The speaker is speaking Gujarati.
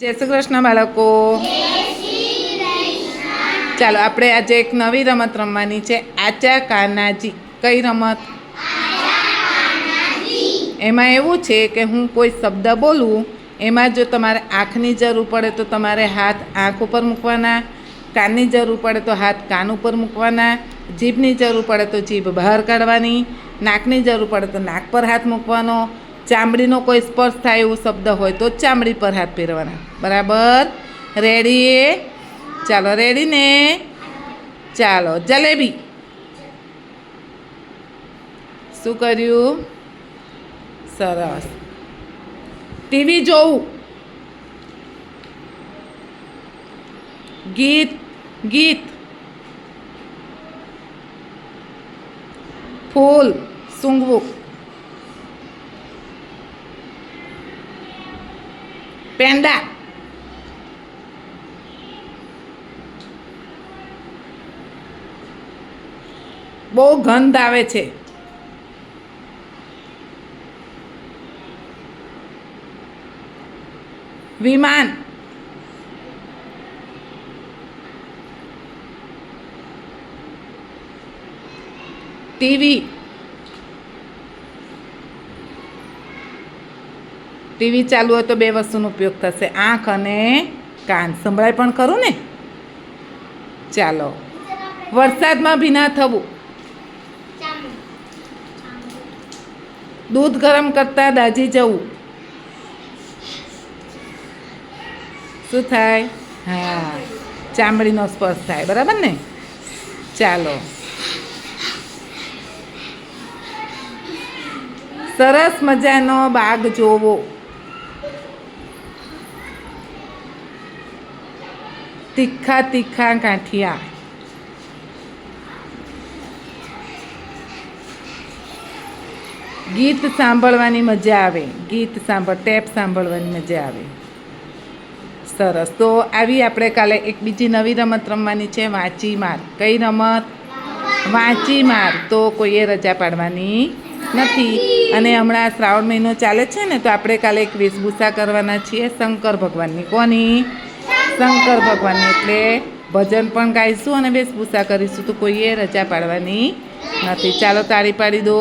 જય શ્રી કૃષ્ણ બાળકો. ચાલો, આપણે આજે એક નવી રમત રમવાની છે, આચા કાનાજી. કઈ રમત? એમાં એવું છે કે હું કોઈ શબ્દ બોલું, એમાં જો તમારે આંખની જરૂર પડે તો તમારે હાથ આંખ ઉપર મૂકવાના, કાનની જરૂર પડે તો હાથ કાન ઉપર મૂકવાના, જીભની જરૂર પડે તો જીભ બહાર કાઢવાની, નાકની જરૂર પડે તો નાક પર હાથ મૂકવાનો ચામડીનો કોઈ સ્પર્શ થાય એવો શબ્દ હોય તો ચામડી પર હાથ ફેરવાના. બરાબર? રેડી ચાલો રેડી ને? ચાલો, જલેબી. શું કર્યું? સરસ. ટીવી જોવું. ગીત ગીત. ફૂલ, સૂંઘવું. પેંડા. બહુ ગંધ આવે છે. વિમાન. ટીવી. ટીવી ચાલુ હોય તો બે વસ્તુનો ઉપયોગ થશે. આંખ અને કાન. સંભળાય પણ ખરું ને? ચાલો. વરસાદમાં ભીના થવું. દૂધ ગરમ કરતા દાજી જવું. શું થાય? હા. ચામડીનો સ્પર્શ થાય. બરાબર ને? ચાલો. સરસ મજાનો બાગ જોવો. તીખા તીખા ગાંઠિયા. ગીત સાંભળવાની મજા આવે. ગીત સાંભળ, ટેપ સાંભળવાની મજા આવે. સરસ. તો આવી આપણે કાલે એક બીજી નવી રમત રમવાની છે, વાંચી માર. કઈ રમત? વાંચી માર. તો કોઈએ રજા પાડવાની નથી. અને હમણાં શ્રાવણ મહિનો ચાલે છે ને, તો આપણે કાલે એક વેશભૂષા કરવાના છીએ, શંકર ભગવાનની. કોની? શંકર ભગવાન એટલે ભજન પણ ગાઈશું અને વેશભૂષા કરીશું, તો કોઈએ રજા પાડવાની નથી. ચાલો તાળી પાડી દો.